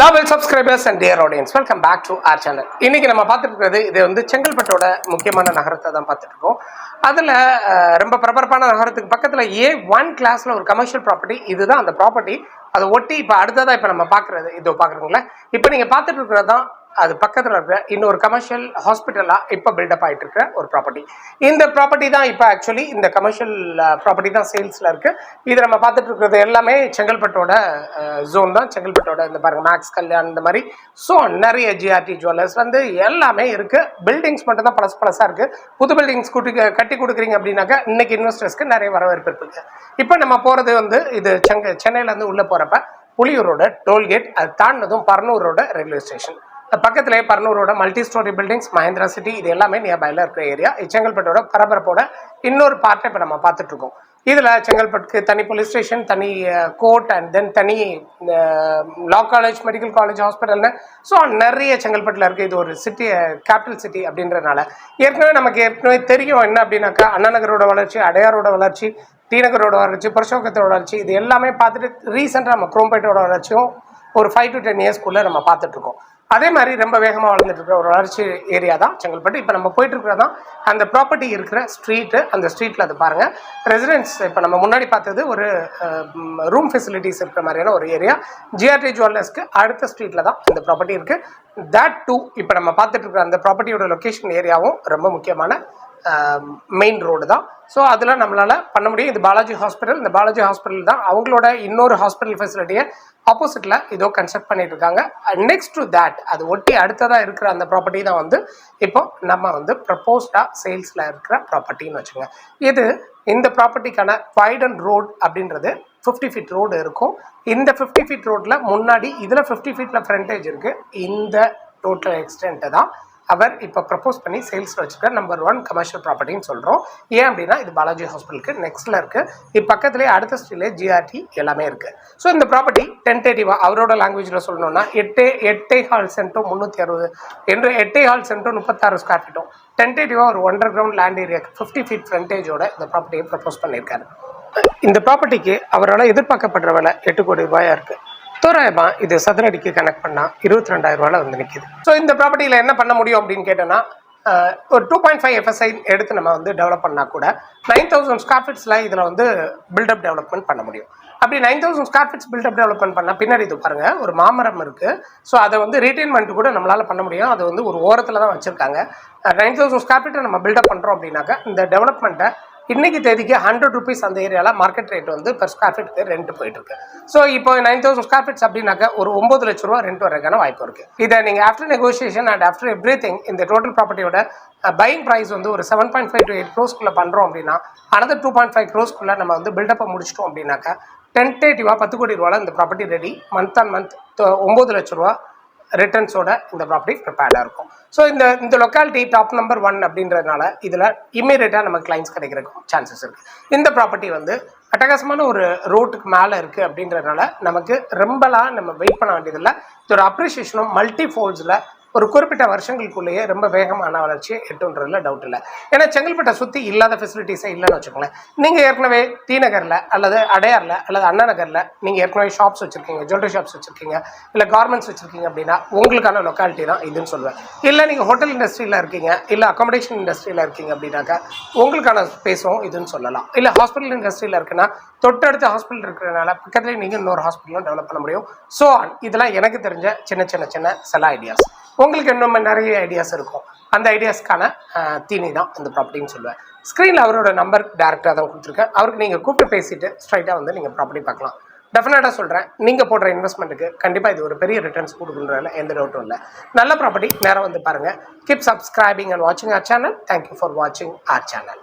Lovely subscribers and dear audience welcome back to our channel இன்னைக்கு நம்ம பார்த்துட்டு இருக்கிறது இது வந்து செங்கல்பட்டோட முக்கியமான நகரத்தை தான் பார்த்துட்டு இருக்கோம். அதில் ரொம்ப பிரபரப்பான நகரத்துக்கு பக்கத்தில் ஏ ஒன் கிளாஸில் ஒரு கமர்ஷியல் ப்ராப்பர்ட்டி இதுதான் அந்த ப்ராப்பர்ட்டி அதை ஒட்டி இப்போ அடுத்ததாக இப்போ நம்ம பார்க்குறது இதோ பார்க்குறீங்களா இப்போ நீங்கள் பார்த்துட்டு இருக்கிறது தான் அது பக்கத்தில் இருக்கிற இன்னொரு கமர்ஷியல் ஹாஸ்பிட்டலாக இப்போ பில்டப் ஆகிட்டு இருக்கிற ஒரு ப்ராப்பர்ட்டி இந்த ப்ராப்பர்ட்டி தான் இப்போ ஆக்சுவலி இந்த கமர்ஷியல் ப்ராப்பர்ட்டி தான் சேல்ஸில் இருக்குது இது நம்ம பார்த்துட்டு இருக்கிறது எல்லாமே செங்கல்பட்டோட ஜோன் தான். செங்கல்பட்டோட இந்த பாருங்க மேக்ஸ் கல்யாண் இந்த மாதிரி. ஸோ நிறைய ஜிஆர்டி ஜுவல்லர்ஸ் வந்து எல்லாமே இருக்குது பில்டிங்ஸ் மட்டும் தான் பழசு பழசாக இருக்குது புது பில்டிங்ஸ் கூட்டி கட்டி கொடுக்குறீங்க அப்படின்னாக்கா இன்னைக்கு இன்வெஸ்டர்ஸ்க்கு நிறைய வரவேற்பு இருக்குது இப்போ நம்ம போகிறது வந்து இது செங்க சென்னையிலேருந்து உள்ளே போகிறப்ப புலியூரோட டோல்கேட் அது தாண்டினதும் பர்னூரோட ரயில்வே ஸ்டேஷன் பக்கத்துலேயே பர்னூரோட multi storey buildings Mahindra city இது எல்லாமே நியர்பையில் இருக்கிற ஏரியா செங்கல்பட்டோட பரபரப்போட இன்னொரு பார்ட்டை இப்போ நம்ம பார்த்துட்டு இருக்கோம் இதில் செங்கல்பட்டுக்கு தனி போலீஸ் ஸ்டேஷன் தனி கோர்ட் அண்ட் தென் தனி லா காலேஜ் மெடிக்கல் காலேஜ் ஹாஸ்பிட்டல்னு ஸோ நிறைய செங்கல்பட்டில் இருக்குது இது ஒரு சிட்டி கேபிட்டல் சிட்டி அப்படின்றனால ஏற்கனவே நமக்கு ஏற்கனவே தெரியும் என்ன அப்படின்னாக்கா அண்ணா நகரோட வளர்ச்சி அடையாரோட வளர்ச்சி டிநகரோட வளர்ச்சி பிரசோகத்தோட வளர்ச்சி இது எல்லாமே பார்த்துட்டு ரீசெண்டாக நம்ம குரோம்பேட்டோட வளர்ச்சியும் ஒரு ஃபைவ் டு டென் இயர்ஸ்க்குள்ளே நம்ம பார்த்துட்ருக்கோம் அதே மாதிரி ரொம்ப வேகமாக வளர்ந்துட்டு இருக்கிற ஒரு வளர்ச்சி ஏரியா தான் செங்கல்பட்டு. இப்போ நம்ம போயிட்டு இருக்கிறதா அந்த ப்ராப்பர்ட்டி இருக்கிற ஸ்ட்ரீட்டு அந்த ஸ்ட்ரீட்டில் அது பாருங்கள் ரெசிடென்ஸ் இப்போ நம்ம முன்னாடி பார்த்தது ஒரு ரூம் ஃபெசிலிட்டிஸ் இருக்கிற மாதிரியான ஒரு ஏரியா ஜிஆர்டி ஜுவல்லர்ஸ்க்கு அடுத்த ஸ்ட்ரீட்டில் தான் அந்த ப்ராப்பர்ட்டி இருக்குது தேட் டூ இப்போ நம்ம பார்த்துட்டு இருக்கிற அந்த ப்ராப்பர்ட்டியோட லொக்கேஷன் ஏரியாவும் ரொம்ப முக்கியமான மெயின் ரோடு தான். ஸோ அதில் நம்மளால் பண்ண முடியும். இது பாலாஜி ஹாஸ்பிட்டல் இந்த பாலாஜி ஹாஸ்பிட்டல் தான் அவங்களோட இன்னொரு ஹாஸ்பிட்டல் ஃபெசிலிட்டியை ஆப்போசிட்டில் இதோ கன்ஸ்ட்ரக்ட் பண்ணிட்டு இருக்காங்க. நெக்ஸ்ட் டு தேட் அது ஒட்டி அடுத்ததாக இருக்கிற அந்த ப்ராப்பர்ட்டி தான் வந்து இப்போ நம்ம வந்து ப்ரப்போஸ்டாக சேல்ஸில் இருக்கிற ப்ராப்பர்ட்டின்னு வச்சுங்க இது இந்த ப்ராப்பர்ட்டிக்கான வைடன் ரோட் அப்படின்றது ஃபிஃப்டி ஃபீட் ரோடு இருக்கும். இந்த ஃபிஃப்டி ஃபீட் ரோட்டில் முன்னாடி இதில் ஃபிஃப்டி ஃபீட்டில் ஃப்ரண்டேஜ் இருக்குது இந்த டோட்டல் எக்ஸ்டென்ட்டு தான். அவர் இப்போ ப்ரப்போஸ் பண்ணி சேல்ஸில் வச்சுருக்க நம்பர் ஒன் கமர்ஷியல் ப்ராப்பர்ட்டின்னு சொல்கிறோம் ஏன் அப்படின்னா இது பாலாஜி ஹாஸ்பிட்டலுக்கு நெக்ஸ்ட்டில் இருக்குது இது பக்கத்துலேயே அடுத்த ஸ்ட்ரீட்லே ஜிஆர்டி எல்லாமே இருக்குது ஸோ இந்த ப்ராப்பர்ட்டி டென்டேட்டிவாக அவரோட லாங்குவேஜில் சொல்லணும்னா எட்டே எட்டே ஹால் சென்ட்டும் முந்நூற்றி அறுபது. என்று எட்டே ஹால் சென்ட்டும் முப்பத்தாறு ஸ்கொயர் ஃபீட்டும் டென்டேட்டிவாக ஒரு wonder ground land area fifty feet ஃப்ரண்டேஜோட இந்த ப்ராப்பர்ட்டியை ப்ரப்போஸ் பண்ணியிருக்காரு. இந்த ப்ராப்பர்ட்டிக்கு அவரால் எதிர்பார்க்கப்படுற விலை எட்டு கோடி ரூபாயாக இருக்குது தோராயமா இது சதுரடிக்கு கனெக்ட் பண்ணால் இருபத்தி ரெண்டாயிரம் ரூபாயில் வந்து நிற்கிது ஸோ இந்த ப்ராப்பர்ட்டியில் என்ன பண்ண முடியும் அப்படின்னு கேட்டோன்னா ஒரு டூ பாயிண்ட் ஃபைவ் எஃப்எஸ்ஐ எடுத்து நம்ம வந்து டெவலப் பண்ணால் கூட நைன் தௌசண்ட் ஸ்கொயர் ஃபீட்ஸில் இதில் வந்து பில்டப் டெவலப்மெண்ட் பண்ண முடியும். அப்படி nine thousand square feets buildup development பண்ணால் பின்னாடி இது பாருங்க ஒரு மாமரம் இருக்குது ஸோ அதை வந்து ரீட்டைன்மெண்ட் கூட நம்மளால் பண்ண முடியும். அது வந்து ஒரு ஓரத்தில் தான் வச்சுருக்காங்க. நைன் தௌசண்ட் ஸ்கொயர் ஃபீட்டை நம்ம பில்டப் பண்ணுறோம் அப்படின்னாக்கா இந்த டெவலப்மெண்ட்டை இன்னைக்கு தேதிக்கு ஹண்ட்ரட் ருபீஸ் அந்த ஏரியாவில் மார்க்கெட் ரேட் வந்து பெர் ஸ்கொயர் ஃபீட்டுக்கு ரெண்ட் போயிட்டு இருக்கு ஸோ இப்போ நைன் தௌசண்ட் ஸ்கொயர் ஃபீட்ஸ் அப்படின்னாக்க ஒரு ஒம்பது லட்ச ரூபா ரெண்ட் வரதுக்கான வாய்ப்பு இருக்கு. இதை நீங்கள் after negotiation and after everything இந்த டோட்டல் ப்ராப்பர்ட்டியோட பையிங் ப்ரைஸ் வந்து ஒரு seven point five to eight க்ரோஸ்க்குள்ளே பண்ணுறோம் அப்படின்னா அனதர் டூ பாயிண்ட் ஃபைவ் க்ரோஸ்க்குள்ளே நம்ம வந்து பில்டப்பை முடிச்சிட்டோம் அப்படின்னாக்கா டென்டேட்டிவாக பத்து கோடி ரூபாவில் இந்த property ready month on month ஒம்பது லட்ச ரூபா ரிட்டர்ன்ஸோட இந்த ப்ராப்பர்ட்டி ப்ரிப்பேர்டாக இருக்கும். ஸோ இந்த இந்த லொக்காலிட்டி டாப் நம்பர் ஒன் அப்படின்றதுனால இதில் இம்மீடியட்டாக நமக்கு கிளைண்ட்ஸ் கிடைக்கிறதுக்கும் சான்சஸ் இருக்குது இந்த ப்ராப்பர்ட்டி வந்து அட்டகாசமான ஒரு ரோட்டுக்கு மேலே இருக்குது அப்படின்றதுனால நமக்கு ரொம்பலாம் நம்ம வெயிட் பண்ண வேண்டியதில்லை. இதோட அப்ரிஷியேஷனும் மல்டி ஃபோல்ஸில் ஒரு குறிப்பிட்ட வருஷங்களுக்குள்ளேயே ரொம்ப வேகமான வளர்ச்சியை எட்டுன்றதுல டவுட் இல்லை. ஏன்னா செங்கல்பட்டை சுற்றி இல்லாத ஃபெசிலிட்டிஸே இல்லைன்னு வச்சுக்கோங்களேன். நீங்கள் ஏற்கனவே டி நகரில் அல்லது அடையாரில் அல்லது அண்ணா நகரில் நீங்கள் ஏற்கனவே ஷாப்ஸ் வச்சுருக்கீங்க ஜுவல்லரி ஷாப்ஸ் வச்சுருக்கீங்க இல்லை கார்மெண்ட்ஸ் வச்சுருக்கீங்க அப்படின்னா உங்களுக்கான லொக்காலிட்டி தான் இதுன்னு சொல்லுவேன் இல்லை நீங்கள் ஹோட்டல் இண்டஸ்ட்ரியில் இருக்கீங்க இல்லை அக்காமடேஷன் இண்டஸ்ட்ரியில் இருக்கீங்க அப்படின்னாக்கா உங்களுக்கான ஸ்பேஸும் இதுன்னு சொல்லலாம். இல்லை ஹாஸ்பிட்டல் இண்டஸ்ட்ரியில் இருக்குன்னா தொட்டடுத்த ஹாஸ்பிட்டல் இருக்கிறதுனால பக்கத்துலேயே நீங்கள் இன்னொரு ஹாஸ்பிட்டலும் டெவலப் பண்ண முடியும். ஸோ இதெல்லாம் எனக்கு தெரிஞ்ச சின்ன சின்ன சின்ன சில ஐடியாஸ் உங்களுக்கு இன்னும் நிறைய ஐடியாஸ் இருக்கும் அந்த ஐடியாஸ்க்கான தீனி தான் இந்த ப்ராப்பர்ட்டின்னு சொல்லுவேன். ஸ்க்ரீனில் அவரோட நம்பர் டேரெக்டாக தான் கொடுத்துருக்கேன். அவருக்கு நீங்கள் கூப்பிட்டு பேசிட்டு ஸ்ட்ரைட்டாக வந்து நீங்கள் ப்ராப்பர்ட்டி பார்க்கலாம். டெஃபினட்டாக சொல்கிறேன் நீங்கள் போடுற இன்வெஸ்ட்மெண்ட்டுக்கு கண்டிப்பாக இது ஒரு பெரிய ரிட்டர்ன்ஸ் கொடுக்குன்றதுல எந்த டவுட்டும் இல்லை. நல்ல ப்ராப்பர்ட்டி நேரம் வந்து பாருங்கள் கீப் சப்ஸ்கிரைபிங் அண்ட் வாட்சிங் ஆர் சேனல் தேங்க்யூ ஃபார் வாட்சிங் ஆர் சேனல்